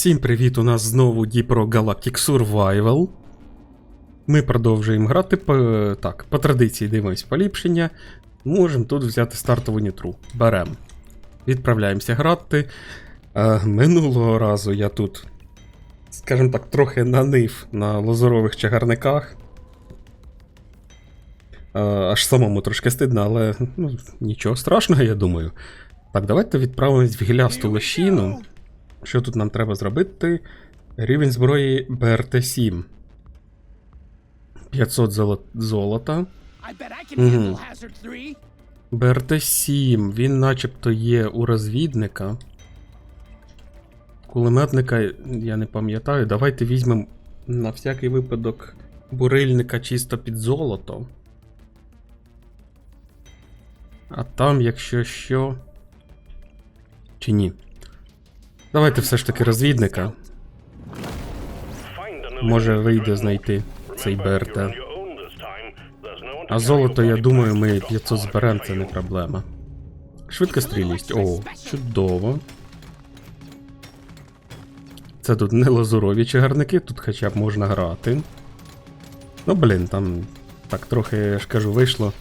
Всім привіт! У нас знову Діпро Galactic Survival. Ми продовжуємо грати по, так, по традиції дивимось поліпшення. Можемо тут взяти стартову нітру. Беремо. Відправляємося грати. Е, минулого разу я тут, скажімо так, трохи нанив на лазурових чагарниках. Е, аж самому трошки стидно, але ну, нічого страшного, я думаю. Так, давайте відправимось в гілясту лощину. Що тут нам треба зробити? Рівень зброї БРТ-7. 500 золо- золота. 3. БРТ-7, він начебто є у розвідника. Кулеметника, я не пам'ятаю. Давайте візьмемо на всякий випадок бурильника чисто під золото. А там, якщо що. Чи ні? Давайте все ж таки розвідника. Може вийде знайти цей БРТ. А золото, я думаю, ми 500 зберемо, це не проблема. Швидкострільність. О, чудово. Це тут не лазурові чагарники, тут хоча б можна грати. Ну, блін, там так трохи, я ж кажу, вийшло.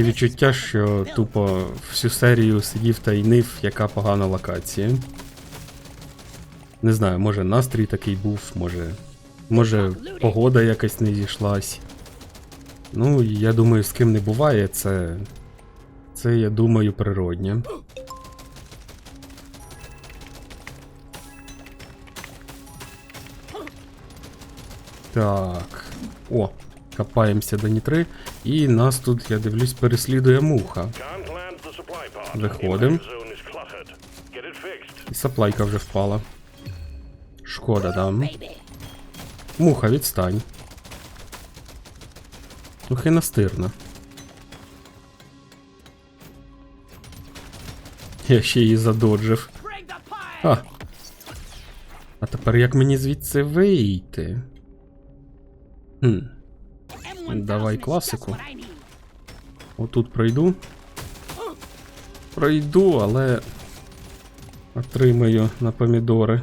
Таке відчуття, що тупо всю серію сидів та й нив, яка погана локація. Не знаю, може настрій такий був, може. Може погода якась не зійшлась. Ну, я думаю, з ким не буває, це. Це, я думаю, природнє. Так. О, копаємося до нітри. І нас тут, я дивлюсь, переслідує муха. Виходим. І саплайка вже впала. Шкода, да. Муха, відстань. Трохи настирна. Я ще її задоджив. А. А тепер як мені звідси вийти? Хм. M1000 давай класику. Отут пройду. Пройду, але. Отримаю на помідори.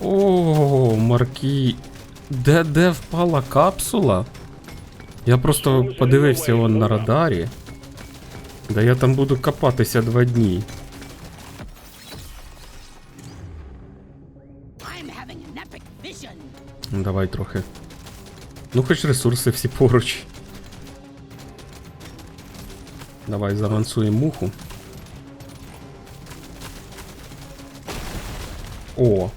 О, маркі. Де де впала капсула? Я просто подивився он на радарі. Да я там буду копатися два дні. Давай трохи. Ну, хоч ресурси всі поруч. Давай замансуємо муху. О!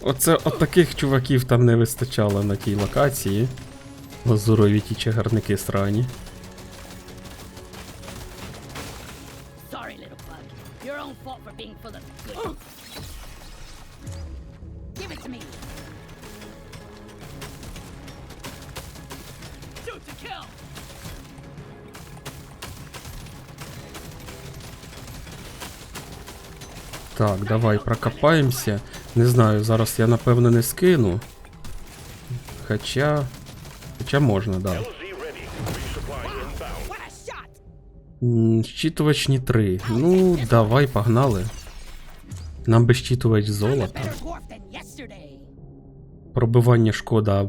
Оце от таких чуваків там не вистачало на тій локації. Лазурові ті чагарники срані. Давай прокопаємося. Не знаю, зараз я напевно не скину. Хоча. Хоча можна, да. Щитувач ні 3. Ну, давай, погнали. Нам би щитувач золота. Пробивання шкода.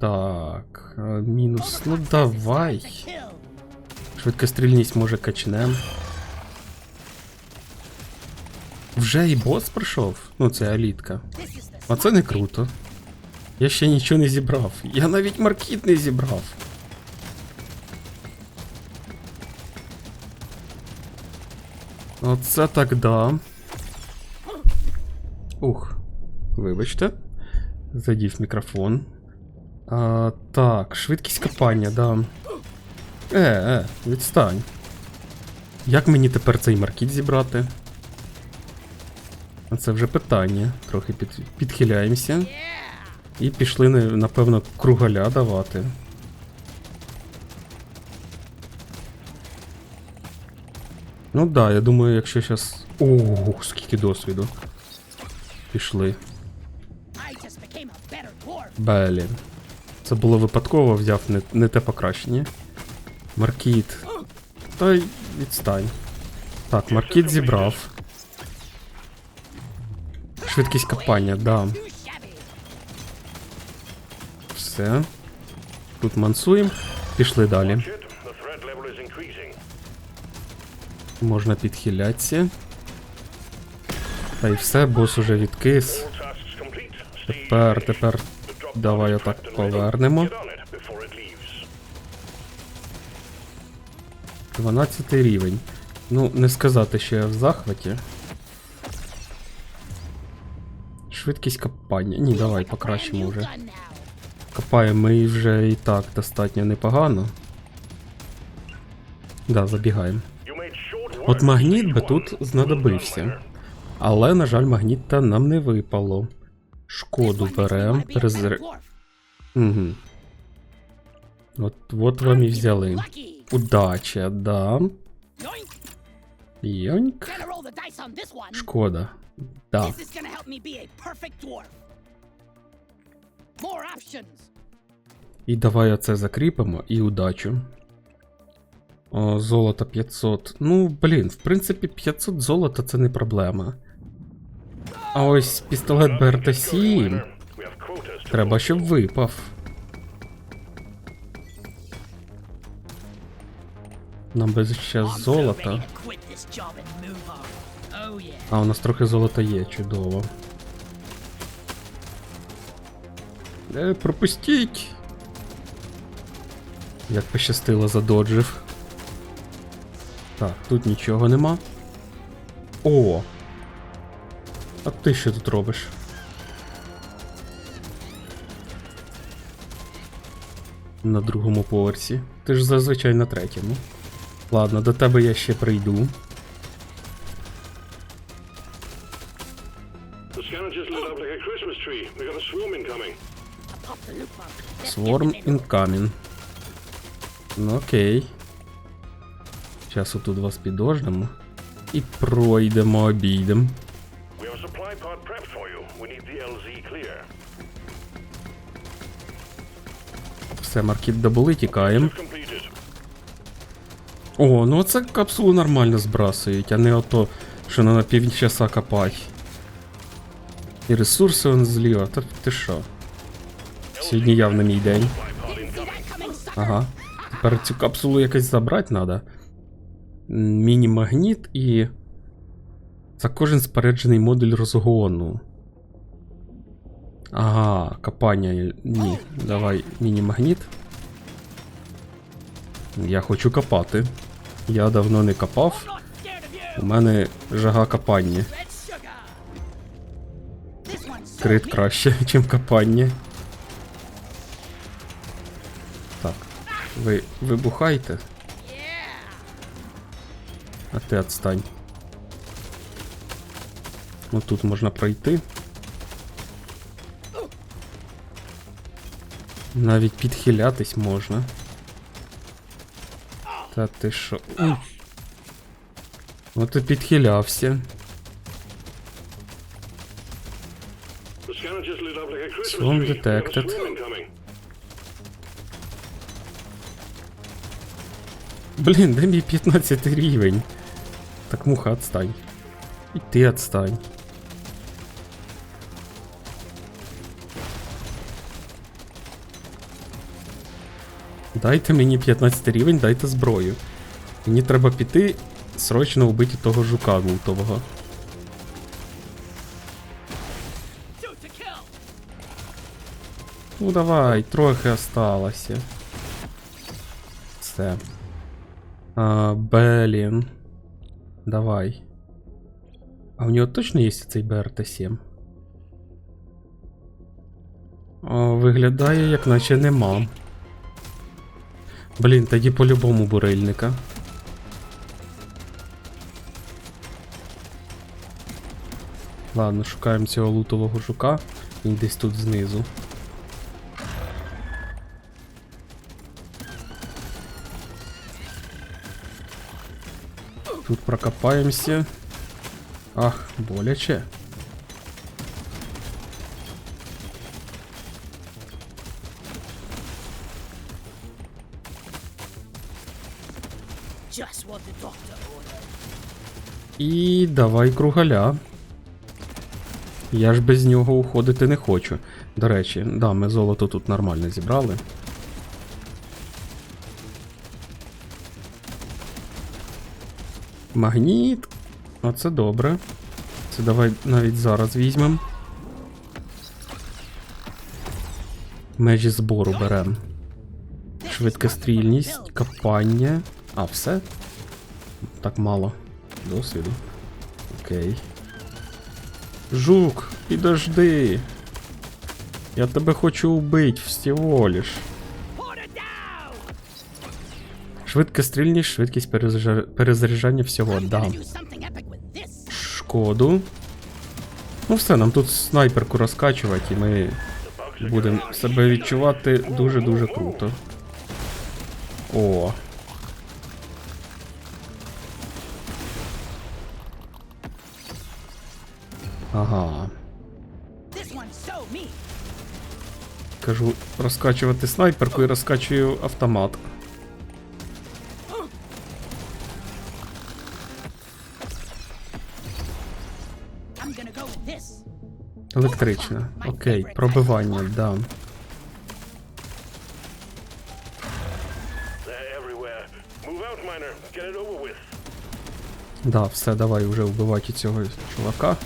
Так. е, Мінус. Ну давай. Швидкострільність може качнем. Вже і бос прийшов. Ну, це the А це не круто. Я ще нічого не зібрав. Я навіть маркіт не зібрав. Оце так да. Ух. Вибачте. Задів мікрофон. А, так, швидкість копання, да. Е, е, відстань. Як мені тепер цей маркіт зібрати? Це вже питання. Трохи під, підхиляємося. І пішли, напевно, кругаля давати. Ну да, я думаю, якщо зараз. Ого, скільки досвіду. Пішли. Блін. Це було випадково, взяв не, не те покращення. Маркіт. Та й відстань. Так, маркіт зібрав. Швидкість копання, да. Все. Тут мансуємо. Пішли далі. Можна підхилятися. Та й все, бос уже відкис. Тепер, тепер давай отак повернемо. Get on it before it leaves. 12 рівень. Ну, не сказати, що я в захваті. Швидкість копання. Ні, давай покращимо вже. Копаємо ми вже і так достатньо непогано. Да, забігаємо. От магніт би тут знадобився. Але, на жаль, магніта нам не випало. Шкоду беремо. Резер... Угу. От, от вам і взяли. Удача, да. Йоньк. Шкода. Да. І давай оце закріпимо і удачу. О, золото 500. Ну, блін, в принципі, 500 золота це не проблема. А ось пістолет Well done. Keep going, БРТ-7 winner. We have quotas to треба, щоб випав. Нам би ще золота. Oh. А, у нас трохи золота є, чудово. Е, пропустіть! Як пощастило задоджив. Так, тут нічого нема. О! А ти що тут робиш? На другому поверсі. Ти ж зазвичай на третьому. Ладно, до тебе я ще прийду. In. incoming. Ну окей. Зараз отут вас підождемо. І пройдемо, обійдемо. Все, маркет добули, тікаємо. О, ну це капсулу нормально збрасують, а не ото, що на півчаса копать. І ресурси он зліва, та ти що? Сьогодні явно мій день. Ага. Тепер цю капсулу якось забрати треба. Міні-магніт і. За кожен споряджений модуль розгону. Ага, копання. Ні. Давай міні-магніт. Я хочу копати. Я давно не копав. У мене жага копання. Крит краще, ніж копання. Так. Ви вибухайте, а ти отстань. Ну тут можна пройти. Навіть підхилятись можна. Та ти що? От і підхилявся. Swarm detected. Блін, де мій 15 рівень? Так муха, отстань. І ти отстань. Дайте мені 15 рівень, дайте зброю. Мені треба піти срочно вбити того жука лутового. Ну давай, трохи осталося. Все. А, блін. Давай. А у нього точно є цей БРТ-7? О, виглядає, як наче нема. Блін, тоді по-любому бурильника. Ладно, шукаємо цього лутового жука. Він десь тут знизу. Тут прокопаемся. Ах, боляче. І давай кругаля. Я ж без нього уходити не хочу. До речі, да, ми золото тут нормально зібрали. Магніт. Оце добре. Це давай навіть зараз візьмем. Межі збору берем. Швидкострільність, копання. А, все? Так мало. Досвіду. Окей. Жук, підожди. Я тебе хочу убить всього лиш. Швидкострільність, швидкість перезаря- перезаряджання всього, да. Шкоду. Ну все, нам тут снайперку розкачувати, і ми будемо себе відчувати дуже-дуже круто. О. Ага. Кажу, розкачувати снайперку і розкачую автомат. Електрична. Окей, пробивання, да. Да, все, давай вже вбивати цього чувака.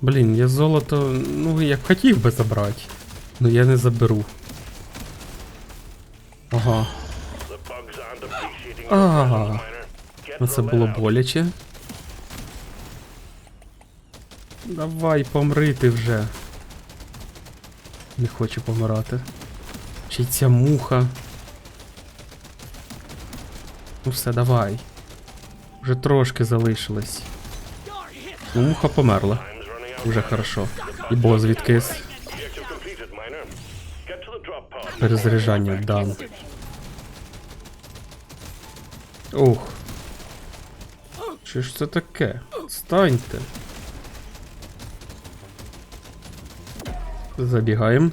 Блін, я золото, ну я б хотів би забрати. Ну я не заберу. Ага. Ага. Ну це було боляче. Давай, помри ти вже. Не хочу помирати. Чи ця муха. Ну все, давай. Вже трошки залишилось. Муха померла. Уже хорошо. І бос відкис. Перезаряджання дам. Ух. Що ж це таке? Станьте. Забігаємо.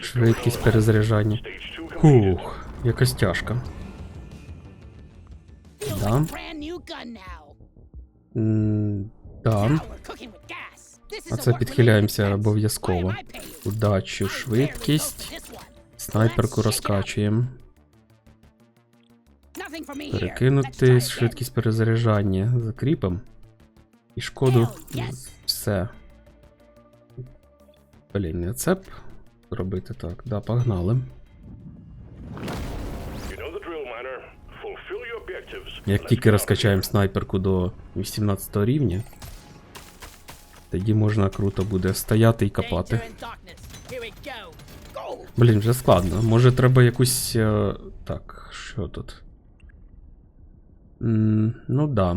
Швидкість перезаряджання. Stage 2 completed. Ух, якась тяжка. Да. М, Да. Now we're cooking with gas. This is А це підхиляємося обов'язково. Удачу, швидкість. Снайперку розкачуємо. Перекинути швидкість перезаряджання. Закріпим. І шкоду. Все. Блін, не це б робити так. Да, погнали. Як тільки розкачаємо снайперку до 18 рівня, тоді можна круто буде стояти і копати. Блін, вже складно. Може треба якусь. е, Так, що тут? М, ну да.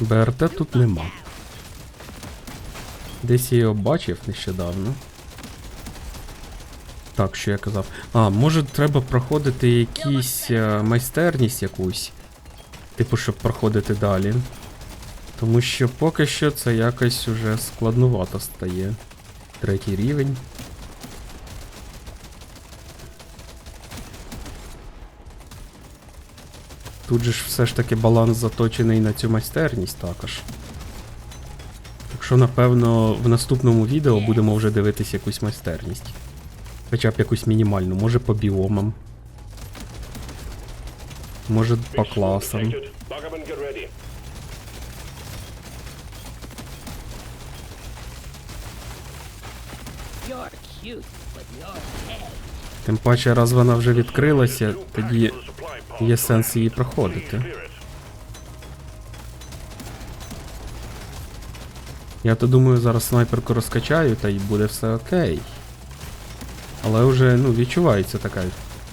БРТ тут нема. Десь я його бачив нещодавно. Так, що я казав. А, може треба проходити якісь е, майстерність якусь. Типу, щоб проходити далі. Тому що поки що це якось уже складнувато стає. Третій рівень. Тут же ж все ж таки баланс заточений на цю майстерність також. Так що, напевно, в наступному відео будемо вже дивитись якусь майстерність. Хоча б якусь мінімальну, може по біомам. Може по класам. Тим паче, раз вона вже відкрилася, тоді є сенс її проходити. Я то думаю, зараз снайперку розкачаю, та й буде все окей. Але вже, ну, відчувається така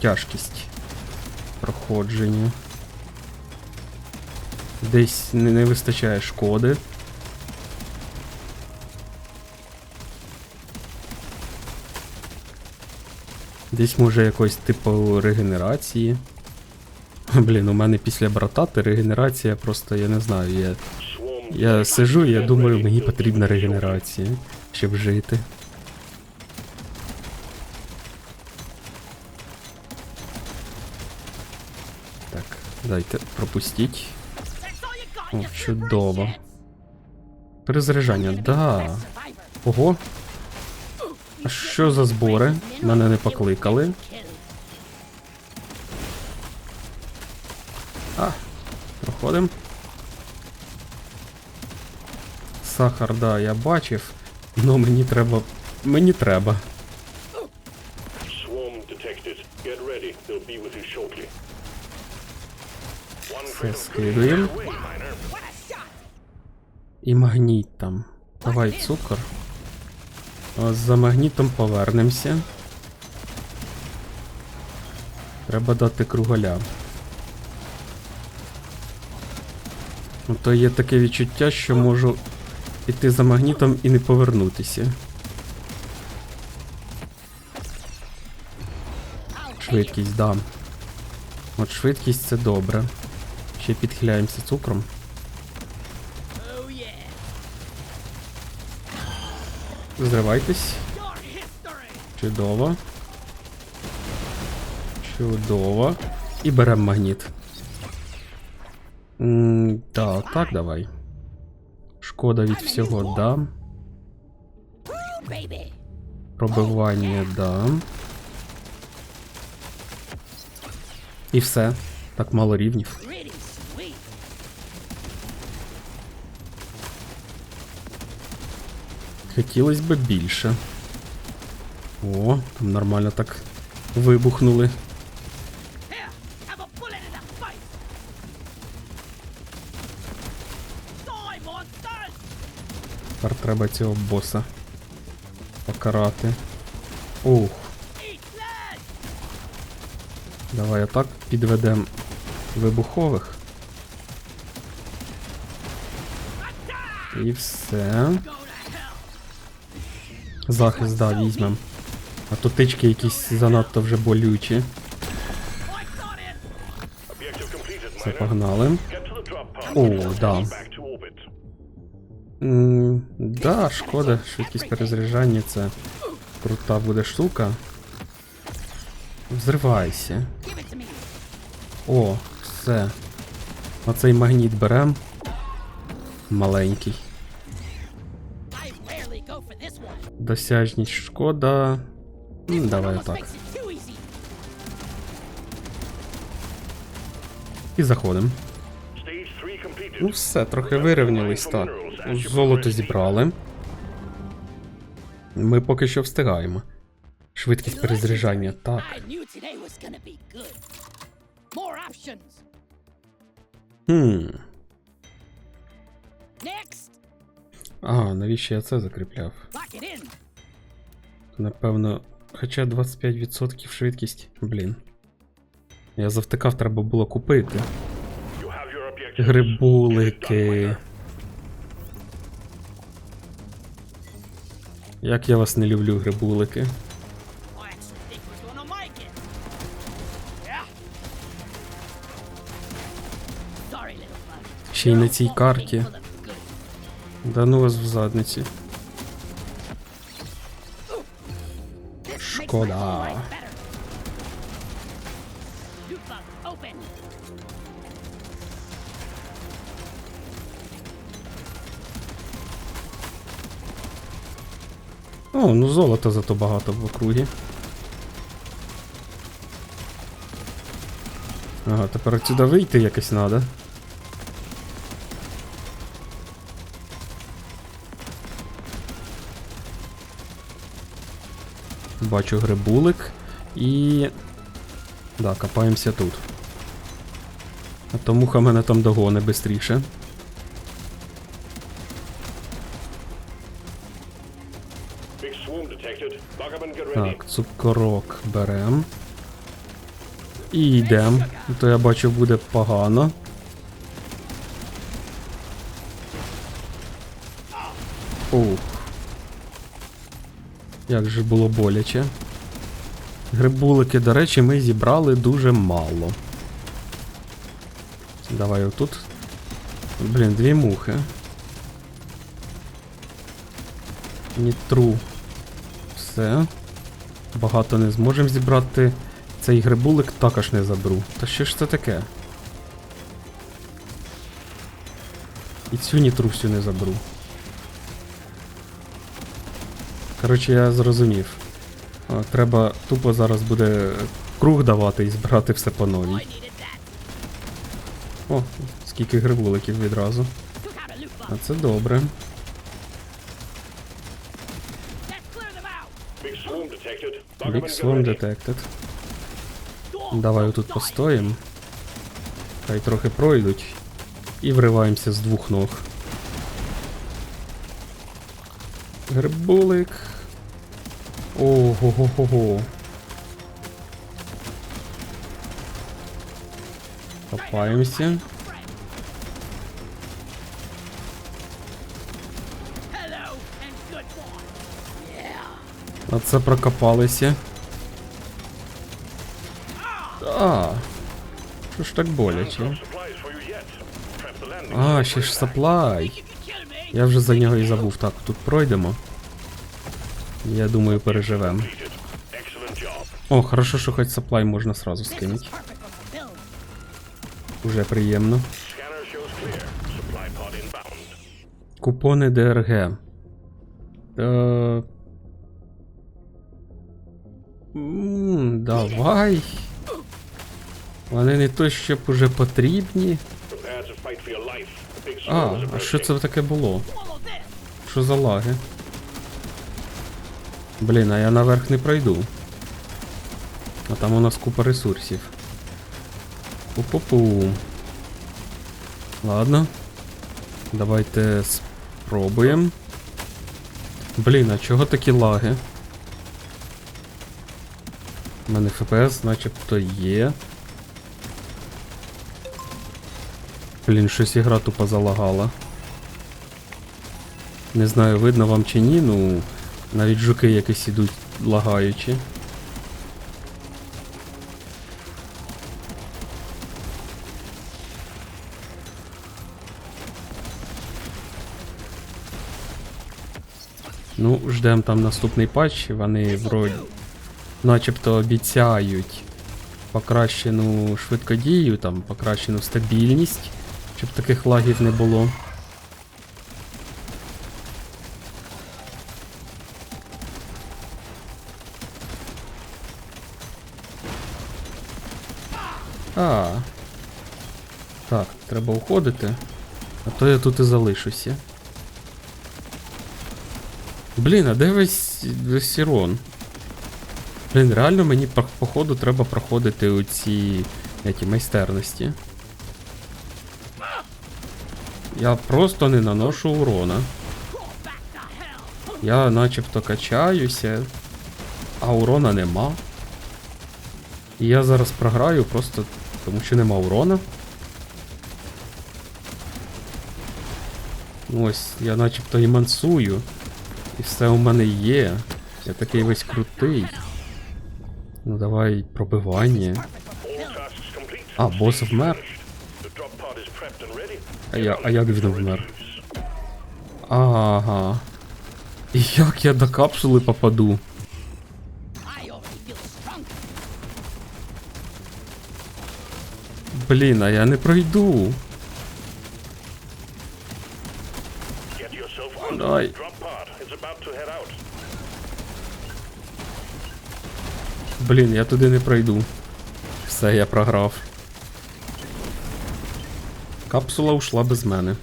тяжкість проходження. Десь не вистачає шкоди. Десь може якось типу регенерації. Блін, у мене після братати регенерація просто, я не знаю, я я сижу і я думаю, мені потрібна регенерація. Щоб жити. Так, дайте пропустіть. О, чудово. Перезаряджання, да. Ого. Що за збори? Мене не покликали. А, проходим. Сахар, да, я бачив. Но мені треба. Мені треба. Все скидуємо. І магніт там. Давай цукор. За магнітом повернемося. Треба дати круголя. Ну, То є таке відчуття, що можу піти за магнітом і не повернутися. Швидкість, да. От швидкість це добре. Ще підхиляємося цукром. Зривайтесь. Чудово. Чудово. І беремо магніт. М, Да, так, давай. Шкода від всього дам. Пробивання дам. І все. Так мало рівнів. Хотілося б більше. О, там нормально так вибухнули. Тепер треба цього боса покарати. Ух, давай отак підведемо вибухових. І все. Захист, да, візьмем. А то тички якісь занадто вже болючі. Це погнали. О, да. М, Да, шкода, швидкість перезаряджання це крута буде штука. Взривайся. О, все. Оцей магніт берем. Маленький. Досяжність шкода. Давай так. І заходимо. Stage 3 completed. Ну все, трохи вирівнялись так. Золото зібрали. Ми поки що встигаємо. Швидкість перезаряджання, так. Хм. Ага, навіщо я це закріпляв? Напевно. Хоча 25% швидкість. Блін. Я завтикав, треба було купити. Грибулики. Як я вас не люблю, грибулики. Ще й на цій карті. Да ну вас в задниці. Шкода. О, ну золота зато багато в округі. Ага, тепер отсюда вийти якось треба. Бачу грибулик і. Да, копаємося тут. А то муха мене там догоне швидше. Так, цукорок берем. І йдем. То я бачу буде погано. Ух. Як же було боляче. Грибулики, до речі, ми зібрали дуже мало. Давай отут. Блін, дві мухи. Нітру. Все. Багато не зможемо зібрати. Цей грибулик також не заберу. Та що ж це таке? І цю нітру всю не заберу. Коротше, я зрозумів. Треба тупо зараз буде круг давати і збирати все по новій. О, скільки грибуликів відразу. А це добре. Big swarm detected. Давай тут die. постоїм. Хай трохи пройдуть. І вриваємося з двох ног. Грибулик. Ого-го-го-го. Yeah. А це прокопалися. А. Що ж так боляче? А, ще ж саплай. Я вже за нього і забув. Так, тут пройдемо. Я думаю, переживемо. О, хорошо, що хоч саплай можна сразу скинути. Уже приємно. Купони ДРГ. Е... м, Давай. Вони не то, щоб уже потрібні. А, а що це таке було? Що за лаги? Блін, а я наверх не пройду. А там у нас купа ресурсів. Пу-пу-пу. Ладно. Давайте спробуємо. Блін, а чого такі лаги? У мене FPS начебто є. Блін, щось ігра тупо залагала. Не знаю, видно вам чи ні, ну навіть жуки якось ідуть лагаючи. Ну, ждемо там наступний патч, вони вроді начебто обіцяють покращену швидкодію, там покращену стабільність, щоб таких лагів не було. А. Так, треба уходити. А то я тут і залишуся. Блін, а де весь, Сірон? Блін, реально мені походу треба проходити оці які, майстерності. Я просто не наношу урона. Я начебто качаюся, а урона нема. І я зараз програю просто тому що нема урона. Ось, я начебто і мансую. І все у мене є. Я такий весь крутий. Ну давай пробивання. А, бос вмер. А, я, а як він вмер? Ага. І як я до капсули попаду? Блін, а я не пройду. Out. Блін, я туди не пройду. Все, я програв. Капсула ушла без мене.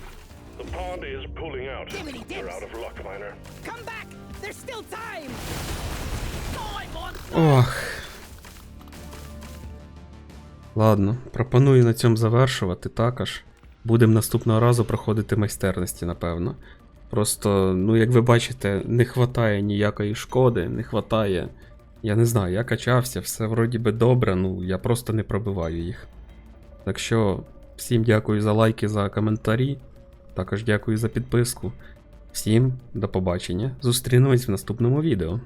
Ладно, пропоную на цьому завершувати також. Будемо наступного разу проходити майстерності, напевно. Просто, ну як ви бачите, не хватає ніякої шкоди, не хватає. Я не знаю, я качався, все вроді би добре, ну я просто не пробиваю їх. Так що, всім дякую за лайки, за коментарі. Також дякую за підписку. Всім до побачення. Зустрінемось в наступному відео.